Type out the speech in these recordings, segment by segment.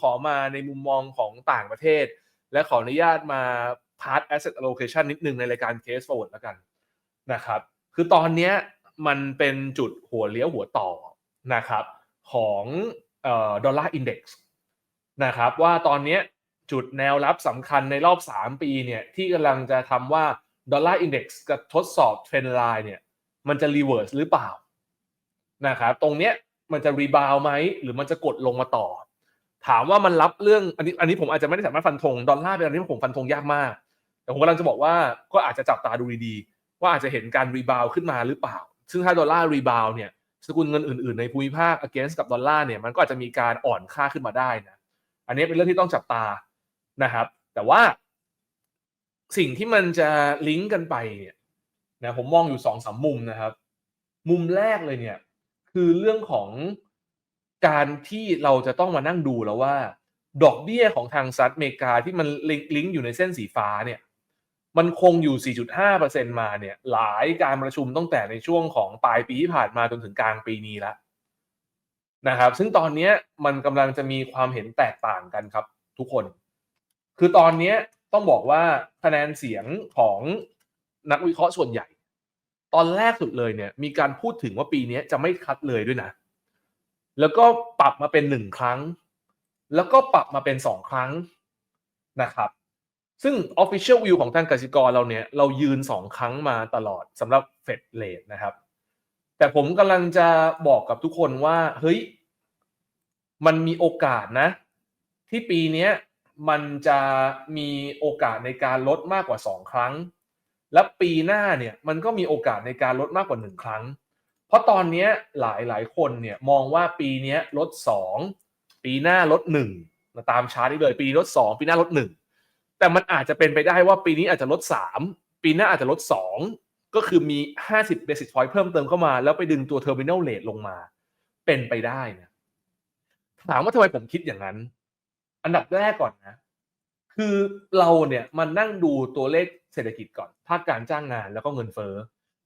ขอมาในมุมมองของต่างประเทศ และขออนุญาตมา part asset allocation นิดนึงในรายการ case forward แล้วกันนะครับคือตอนนี้มันเป็นจุดหัวเลี้ยวหัวต่อนะครับของดอลลาร์อินเด็กซ์นะครับว่าตอนนี้จุดแนวรับสำคัญในรอบ 3 ปีเนี่ยที่กำลังจะทำว่าดอลลาร์อินเด็กซ์กับทดสอบเทรนด์ไลน์เนี่ยมันจะรีเวิร์สหรือเปล่านะครับตรงเนี้ยมันจะรีบาวไหมหรือมันจะกดลงมาต่อ ถามว่ามันรับเรื่องอันนี้อันนี้ผมอาจจะไม่ได้สามารถฟันธงดอลลาร์เป็นอันที่ผมฟันธงยากมาก แต่ผมกำลังจะบอกว่าก็อาจจะจับตาดูดีๆว่าอาจจะเห็นการรีบาวขึ้นมาหรือเปล่า ซึ่งถ้าดอลลาร์รีบาวเนี่ยสกุลเงินอื่นๆในภูมิภาค against กับดอลลาร์เนี่ยมันก็อาจจะมีการอ่อนค่าขึ้นมาได้นะอันนี้เป็นเรื่องที่ต้องจับตานะครับ แต่ว่า สิ่งที่มันจะลิงก์กันไปเนี่ยนะผมมองอยู่สองสามมุมนะครับ มุมแรกเลยเนี่ยคือเรื่องของ การที่เราจะต้องมานั่งดูแล้วว่า ดอกเบี้ยของทางสหรัฐอเมริกาที่มันลิงก์อยู่ในเส้นสีฟ้าเนี่ยมันคงอยู่ 4.5%มาเนี่ยหลายการประชุมตั้งแต่ในช่วงของปลายปีที่ผ่านมาจนถึงกลางปีนี้แล้วนะครับ ซึ่งตอนนี้มันกำลังจะมีความเห็นแตกต่างกันครับทุกคน คือตอนนี้ต้องบอกว่าคะแนนเสียงของนักวิเคราะห์ส่วนใหญ่ ตอนแรกสุดเลยเนี่ยมีการพูดถึงว่าปีนี้จะไม่คัดเลยด้วยนะ แล้วก็ปรับมาเป็นหนึ่งครั้ง แล้วก็ปรับมาเป็นสองครั้งนะครับซึ่ง Official View ของทางกสิกรเราเนี่ย เรายืนสองครั้งมาตลอดสำหรับเฟดเลทนะครับ แต่ผมกำลังจะบอกกับทุกคนว่า เฮ้ย มันมีโอกาสนะ ที่ปีนี้มันจะมีโอกาสในการลดมากกว่าสองครั้ง และปีหน้าเนี่ย มันก็มีโอกาสในการลดมากกว่าหนึ่งครั้ง เพราะตอนนี้หลายหลายคนเนี่ยมองว่าปีนี้ลดสองปีหน้าลดหนึ่งมาตามชาร์ตนี้เลยปีลดสองปีหน้าลดหนึ่งแต่มันอาจจะเป็นไปได้ว่าปีนี้อาจจะลดสามปีหน้าอาจจะลดสองก็คือมีห้าสิบ basis point เพิ่มเติมเข้ามา แล้วไปดึงตัว terminal rate ลงมา เป็นไปได้นะถามว่าทำไมผมคิดอย่างนั้น อันดับแรกก่อนนะ คือเราเนี่ยมันนั่งดูตัวเลขเศรษฐกิจก่อนภาคการจ้างงานแล้วก็เงินเฟ้อ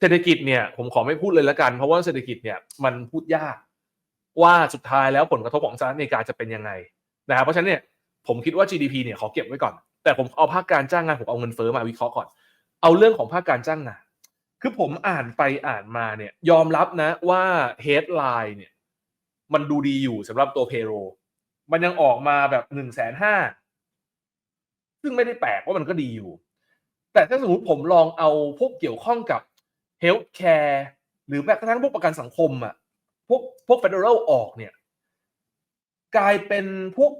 เศรษฐกิจเนี่ยผมขอไม่พูดเลยละกัน เพราะว่าเศรษฐกิจเนี่ยมันพูดยาก ว่าสุดท้ายแล้วผลกระทบของสหรัฐอเมริกาจะเป็นยังไงนะครับเพราะฉะนั้นเนี่ยผมคิดว่า GDP เนี่ยขอเก็บไว้ก่อน แต่ผมเอาภาคการจ้างงานผมเอาเงินเฟ้อมาวิเคราะห์ก่อน เอาเรื่องของภาคการจ้างงานคือผมอ่านไปอ่านมาเนี่ยยอมรับนะว่า headline เนี่ยมันดูดีอยู่สำหรับตัว payroll มันยังออกมาแบบหนึ่งแสนห้าซึ่งไม่ได้แปลกว่ามันก็ดีอยู่ แต่ถ้าสมมติผมลองเอาพวกเกี่ยวข้องกับ health care หรือแม้กระทั่งพวกประกันสังคมอะพวกพวก federal ออกเนี่ยกลายเป็นพวก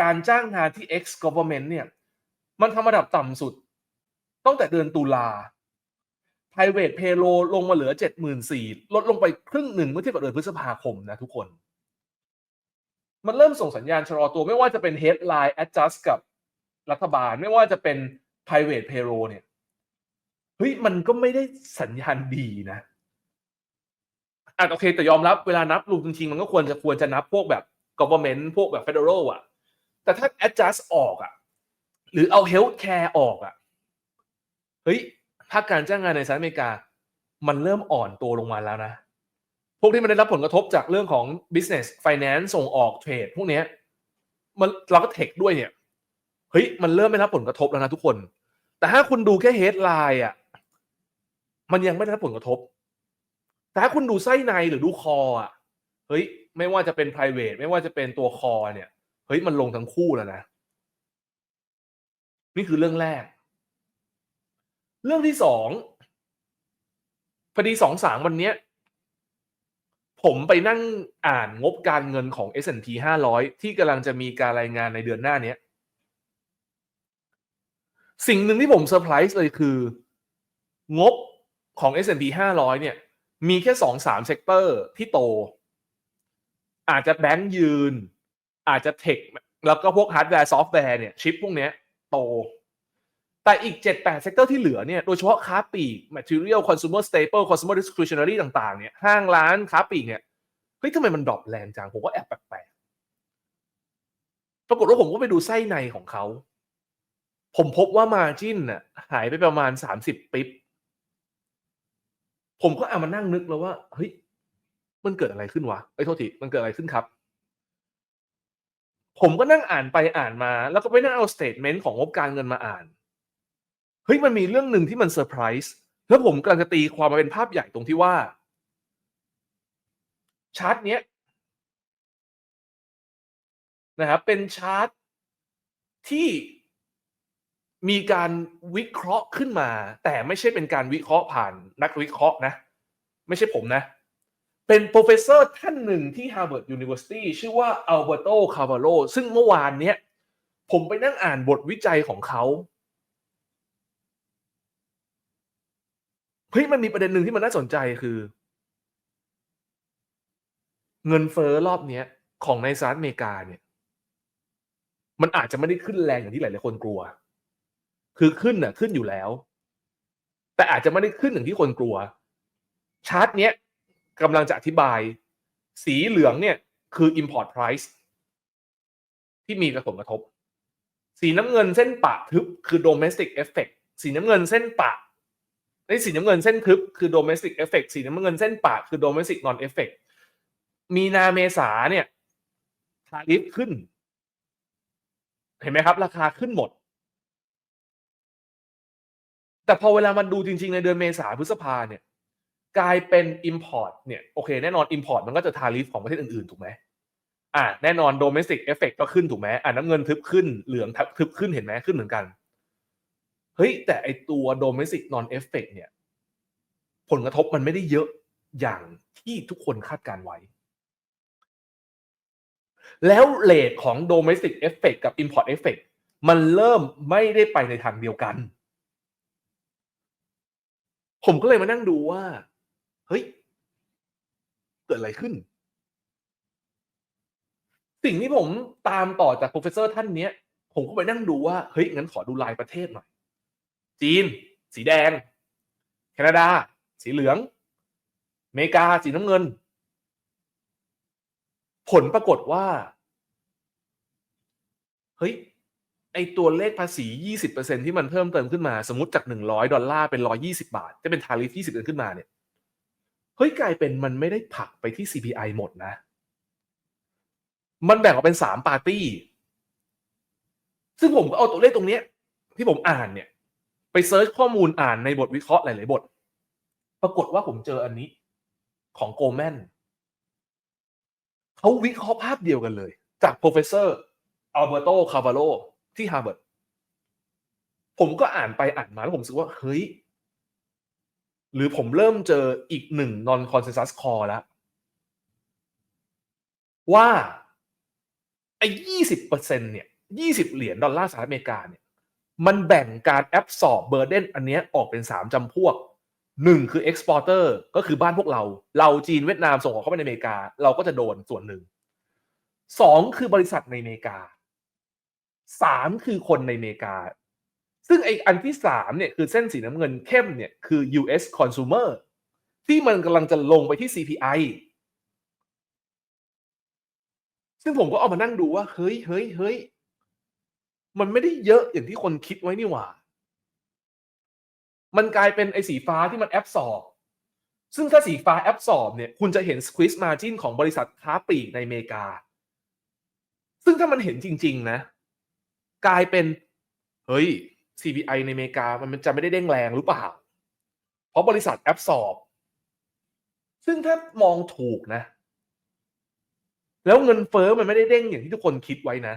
การจ้างงานที่ ex government เนี่ยมันทำระดับต่ำสุด ตั้งแต่เดือนตุลา private payroll ลงมาเหลือ 74,000ลดลงไปครึ่งหนึ่งเมื่อเทียบกับเดือนพฤษภาคมนะทุกคน มันเริ่มส่งสัญญาณชะลอตัวไม่ว่าจะเป็น headline adjust กับรัฐบาล ไม่ว่าจะเป็น private payroll เนี่ย เฮ้ยมันก็ไม่ได้สัญญาณดีนะอะโอเค แต่ยอมรับเวลานับรวมจริงๆมันก็ควรจะควรจะนับพวกแบบ government พวกแบบ federal อะ แต่ถ้า adjust ออกอะ หรือเอา health care ออกอะ เฮ้ยภาคการจ้างงานในสหรัฐอเมริกา มันเริ่มอ่อนตัวลงมาแล้วนะ พวกที่มันได้รับผลกระทบจากเรื่องของ business finance ส่งออกเทรดพวกเนี้ยมันเราก็เทคด้วยเนี่ย เฮ้ย มันเริ่มไม่รับผลกระทบแล้วนะทุกคน แต่ถ้าคุณดูแค่ headline อะ มันยังไม่ได้รับผลกระทบ แต่ถ้าคุณดูไส้ในหรือดูคออะเฮ้ย ไม่ว่าจะเป็น private ไม่ว่าจะเป็นตัวคอเนี่ย เฮ้ย มันลงทั้งคู่แล้วนะ นี่คือเรื่องแรก เรื่องที่สองพอดีสองสามวันเนี้ย ผมไปนั่งอ่านงบการเงินของ S&P 500 ที่กำลังจะมีการรายงานในเดือนหน้าเนี้ย สิ่งหนึ่งที่ผมเซอร์ไพรส์เลยคือ งบ ของ S&P 500 เนี่ย มีแค่สองสามเซกเตอร์ที่โต อาจจะแบงก์ยืน อาจจะเทค แล้วก็พวกฮาร์ดแวร์ซอฟต์แวร์เนี่ย ชิปพวกเนี้ยโต แต่อีก 7-8 เซกเตอร์ที่เหลือเนี่ย โดยเฉพาะค้าปลีก material consumer staple consumer discretionary ต่างๆ เนี่ย ห้างร้านค้าปลีกเนี่ย เฮ้ยทำไมมันดรอปแรงจัง ผมก็แอบแปลกๆ ปรากฏว่าผมก็ไปดูไส้ในของเขา ผมพบว่า margin น่ะหายไปประมาณ 30ปิ๊บ ผมก็เอามานั่งนึกแล้วว่าเฮ้ยมันเกิดอะไรขึ้นวะเอ้โทษทีมันเกิดอะไรขึ้นครับ ผมก็นั่งอ่านไปอ่านมา แล้วก็ไปนั่งเอาสเตทเมนต์ของงบการเงินมาอ่านเฮ้ยมันมีเรื่องหนึ่งที่มันเซอร์ไพรส์แล้วผมกำลังจะตีความมาเป็นภาพใหญ่ตรงที่ว่า ชาร์ตเนี้ยนะครับเป็นชาร์ตที่ มีการวิเคราะห์ขึ้นมา แต่ไม่ใช่เป็นการวิเคราะห์ผ่านนักวิเคราะห์นะ ไม่ใช่ผมนะ เป็นโปรเฟสเซอร์ท่านหนึ่งที่ Harvard University ชื่อว่าอัลเบโตคา v าโลซึ่งเมื่อวานเนี้ยผมไปนั่งอ่านบทวิจัยของเขาเฮ้ยมันมีประเด็นหนึ่งที่มันน่าสนใจคือ เงินเฟ้อรอบเนี้ย ของในสหรัฐอเมริกาเนี่ย มันอาจจะไม่ได้ขึ้นแรงอย่างที่หลายๆคนกลัว คือขึ้นน่ะขึ้นอยู่แล้ว แต่อาจจะไม่ได้ขึ้นอย่างที่คนกลัว ชาร์ตเนี้ยกำลังจะอธิบาย สีเหลืองเนี่ยคือ import price ที่มีกระผลกระทบ สีน้ำเงินเส้นปะทึบคือ domestic effect สีน้ำเงินเส้นปะไอ้สีน้ำเงินเส้นทึบคือ domestic effect สีน้ำเงินเส้นปะคือ domestic non effect มีนาเมษาเนี่ยทาริฟขึ้น เห็นไหมครับ ราคาขึ้นหมด แต่พอเวลามันดูจริง ๆ ในเดือนเมษาพฤษภาเนี่ย กลายเป็น Import เนี่ยโอเค แน่นอน Import มันก็จะทาริฟของประเทศอื่น ๆ ถูกไหมอ่าแน่นอน Domestic Effect ก็ขึ้นถูกไหมอ่าน้ำเงินทึบขึ้นเหลืองทึบขึ้นเห็นไหมขึ้นเหมือนกันเฮ้ยแต่ไอตัว Domestic Non Effect เนี่ย ผลกระทบมันไม่ได้เยอะอย่างที่ทุกคนคาดการไว้ แล้วเลทของ domestic effect กับ import effect มันเริ่มไม่ได้ไปในทางเดียวกัน ผมก็เลยมานั่งดูว่า เฮ้ย เกิดอะไรขึ้น สิ่งที่ผมตามต่อจาก professor ท่านเนี้ย ผมก็ไปนั่งดูว่า เฮ้ย งั้นขอดูลายประเทศหน่อย จีน สีแดง แคนาดา สีเหลืองอเมริกา สีน้ำเงิน ผลปรากฏว่า เฮ้ย ไอตัวเลขภาษี 20%ที่มันเพิ่มเติมขึ้นมา สมมติจาก 100 ดอลลาร์เป็น 120 บาท จะเป็นทาริฟ20%ขึ้นมาเนี่ย เฮ้ยกลายเป็นมันไม่ได้ผลักไปที่ CPI หมดนะ มันแบ่งออกเป็น 3 ปาร์ตี้ ซึ่งผมก็เอาตัวเลขตรงเนี้ยที่ผมอ่านเนี่ย ไปเซิร์ชข้อมูลอ่านในบทวิเคราะห์หลาย ๆ บท ปรากฏว่าผมเจออันนี้ของโกลแมนเขาวิเคราะห์ภาพเดียวกันเลย จาก professor Alberto Cavallo ที่ Harvard ผมก็อ่านไปอ่านมาแล้วผมรู้สึกว่า เฮ้ย หรือผมเริ่มเจออีกหนึ่ง non consensus call แล้ว ว่าไอ้ยี่สิบเปอร์เซ็นเนี่ยยี่สิบเหรียญดอลลาร์สหรัฐอเมริกาเนี่ย มันแบ่งการ absorb burden อันเนี้ยออกเป็นสามจำพวกหนึ่งคือ exporter ก็คือบ้านพวกเรา เราจีนเวียดนามส่งออกเข้าไปในอเมริกา เราก็จะโดนส่วนหนึ่งสองคือบริษัทในอเมริกา สามคือคนในอเมริกา ซึ่งไออันที่สามเนี่ยคือเส้นสีน้ำเงินเข้มเนี่ยคือ US consumer ที่มันกำลังจะลงไปที่ CPI ซึ่งผมก็เอามานั่งดูว่า เฮ้ยเฮ้ยเฮ้ยมันไม่ได้เยอะอย่างที่คนคิดไว้นี่หว่า มันกลายเป็นไอ้สีฟ้าที่มันแอบสอบ ซึ่งถ้าสีฟ้าแอบสอบเนี่ย คุณจะเห็น squeeze margin ของบริษัทค้าปลีกในอเมริกา ซึ่งถ้ามันเห็นจริง ๆ นะ กลายเป็น เฮ้ย CPI ในอเมริกามันจะไม่ได้เด้งแรงหรือเปล่า เพราะบริษัทแอบสอบ ซึ่งถ้ามองถูกนะ แล้วเงินเฟอ้อมันไม่ได้เด้งอย่างที่ทุกคนคิดไว้นะ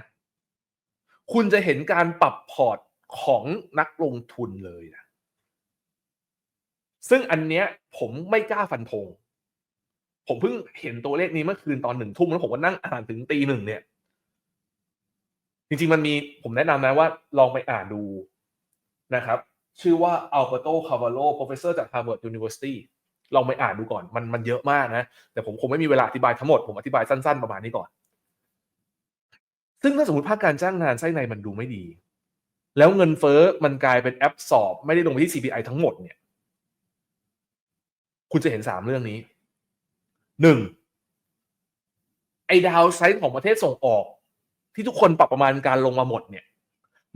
คุณจะเห็นการปรับพอร์ตของนักลงทุนเลยนะ ซึ่งอันเนี้ยผมไม่กล้าฟันธงผมเพิ่งเห็นตัวเลขนี้เมื่อคืนตอนหนึ่งทุ่มแล้วผมก็นั่งอ่านถึงตีหนึ่งเนี่ย จริงๆมันมีผมแนะนำนะว่าลองไปอ่านดูนะครับ ชื่อว่า Alberto Cavallo professor จาก Harvard University ลองไปอ่านดูก่อน มันมันเยอะมากนะ แต่ผมคงไม่มีเวลาอธิบายทั้งหมด ผมอธิบายสั้นๆประมาณนี้ก่อน ซึ่งถ้าสมมติภาคการจ้างงานไส้ในมันดูไม่ดี แล้วเงินเฟ้อมันกลายเป็นแอปสอบ ไม่ได้ลงไปที่ CPI ทั้งหมดเนี่ย คุณจะเห็นสามเรื่องนี้หนึ่งไอ้ดาวไซด์ของประเทศส่งออก ที่ทุกคนปรับประมาณการลงมาหมดเนี่ย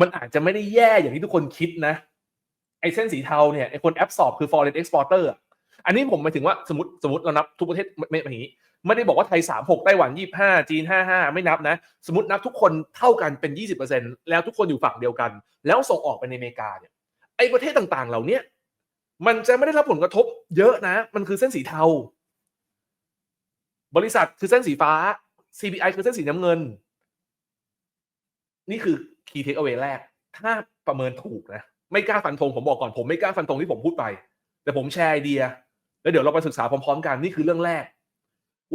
มันอาจจะไม่ได้แย่อย่างที่ทุกคนคิดนะ ไอ้เส้นสีเทาเนี่ยไอ้คนแอปสอบคือ foreign exporter อันนี้ผมหมายถึงว่าสมมติสมมติเรานับทุกประเทศไม่ไม่อย่างนี้ ไม่ได้บอกว่าไทย 36 ไต้หวัน 25 จีน 55 ไม่นับนะ สมมตินับทุกคนเท่ากันเป็น 20%แล้วทุกคนอยู่ฝั่งเดียวกัน แล้วส่งออกไปในอเมริกาเนี่ยไอ้ประเทศต่างๆ เหล่านี้มันจะไม่ได้รับผลกระทบ เยอะนะ มันคือเส้นสีเทา บริษัทคือเส้นสีฟ้า CPI คือเส้นสีน้ำเงิน นี่คือ key takeaway แรก ถ้าประเมินถูกนะ ไม่กล้าฟันธงผมบอกก่อนผมไม่กล้าฟันธงที่ผมพูดไป แต่ผมแชร์ไอเดีย แล้วเดี๋ยวเราไปศึกษาพร้อมๆ กันนี่คือเรื่องแรก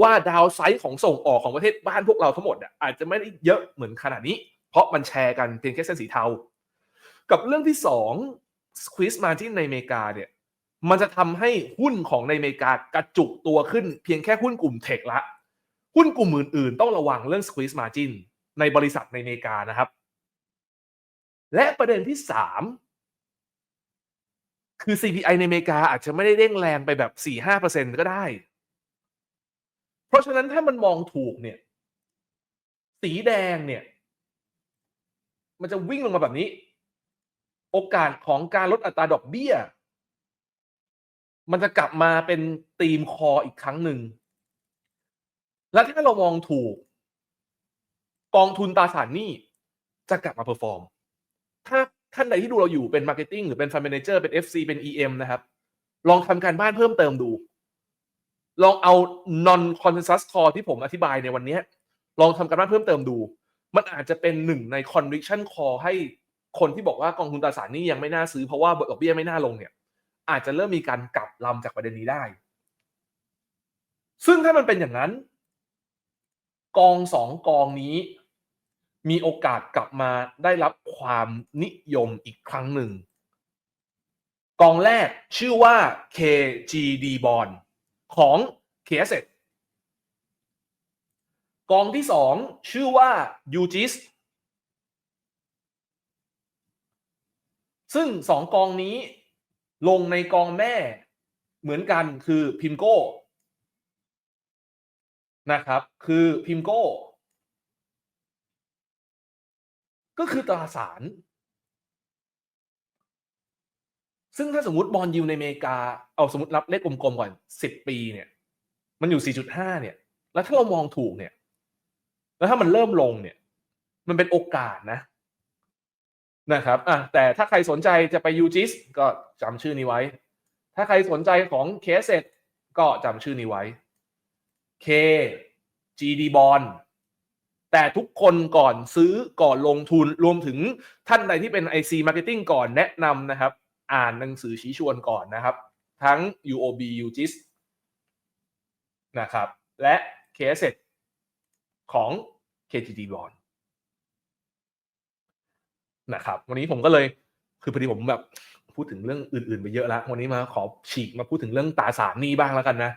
ว่าดาวไซด์ของส่งออกของประเทศบ้านพวกเราทั้งหมดอะอาจจะไม่ได้เยอะเหมือนขนาดนี้ เพราะมันแชร์กันเพียงแค่เส้นสีเทา กับเรื่องที่สอง squeeze margin ในอเมริกาเนี่ยมันจะทำให้หุ้นของในอเมริกากระจุกตัวขึ้นเพียงแค่หุ้นกลุ่มเทคละ หุ้นกลุ่มอื่นๆ ต้องระวังเรื่อง squeeze margin ในบริษัทในอเมริกานะครับ และประเด็นที่สามคือ CPI ในอเมริกาอาจจะไม่ได้เร่งแรงไปแบบ 4-5%ก็ได้ เพราะฉะนั้นถ้ามันมองถูกเนี่ย สีแดงเนี่ย มันจะวิ่งลงมาแบบนี้ โอกาสของการลดอัตราดอกเบี้ย มันจะกลับมาเป็นตีมคออีกครั้งหนึ่ง และถ้าเรามองถูก กองทุนตราสารหนี้จะกลับมาเพอร์ฟอร์ม ถ้าท่านใดที่ดูเราอยู่เป็นมาร์เก็ตติ้งหรือเป็นฟันเมนเจอร์เป็น FC เป็น EM นะครับ ลองทำการบ้านเพิ่มเติมดู ลองเอา non consensus call ที่ผมอธิบายในวันนี้ลองทำการบ้านเพิ่มเติมดู มันอาจจะเป็นหนึ่งใน conviction call ให้คนที่บอกว่ากองทุนตราสารหนี้ยังไม่น่าซื้อเพราะว่าดอกเบี้ยไม่น่าลงเนี่ย อาจจะเริ่มมีการกลับลำจากประเด็นนี้ได้ ซึ่งถ้ามันเป็นอย่างนั้น กองสองกองนี้ มีโอกาสกลับมาได้รับความนิยมอีกครั้งหนึ่ง กองแรกชื่อว่า KGD Bond ของ k s กองที่สองชื่อว่า UGIS ซึ่งสองกองนี้ลงในกองแม่เหมือนกันคือพิมโก้นะครับ คือพิมโก้ ก็คือตราสาร ซึ่งถ้าสมมติบอลยูในอเมริกา เอาสมมติรับเลขกลมๆก่อนสิบปีเนี่ย มันอยู่4.5เนี่ย แล้วถ้าเรามองถูกเนี่ย แล้วถ้ามันเริ่มลงเนี่ย มันเป็นโอกาสนะนะครับอะแต่ถ้าใครสนใจจะไปยูจิสก็จำชื่อนี้ไว้ ถ้าใครสนใจของเคสเซตก็จำชื่อนี้ไว้ K GD Bond แต่ทุกคนก่อนซื้อก่อนลงทุนรวมถึงท่านใดที่เป็น IC Marketing ก่อนแนะนำนะครับ อ่านหนังสือชี้ชวนก่อนนะครับ ทั้ง UOB UGIS นะครับ และ KS ของ KGD Bond นะครับ วันนี้ผมก็เลยคือพอดีผมแบบพูดถึงเรื่องอื่น ๆ ไปเยอะแล้ว วันนี้มาขอฉีกมาพูดถึงเรื่องตาสารนี้บ้างแล้วกันนะ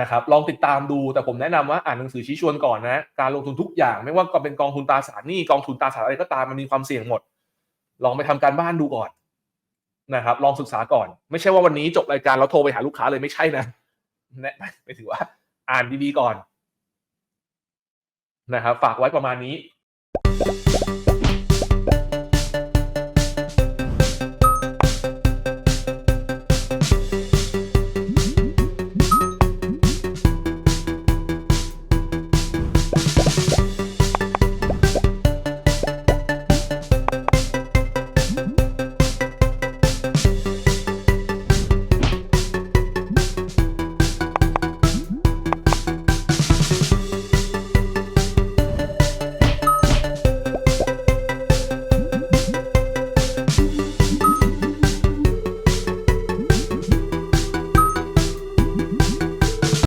นะครับลองติดตามดูแต่ผมแนะนำว่าอ่านหนังสือชี้ชวนก่อนนะการลงทุนทุกอย่างไม่ว่าก็เป็นกองทุนตราสารหนี้กองทุนตราสารอะไรก็ตามมันมีความเสี่ยงหมด ลองไปทำการบ้านดูก่อนนะครับลองศึกษาก่อน ไม่ใช่ว่าวันนี้จบรายการแล้วโทรไปหาลูกค้าเลยไม่ใช่นะแนะไปถือว่า อ่านดีๆก่อนนะครับฝากไว้ประมาณนี้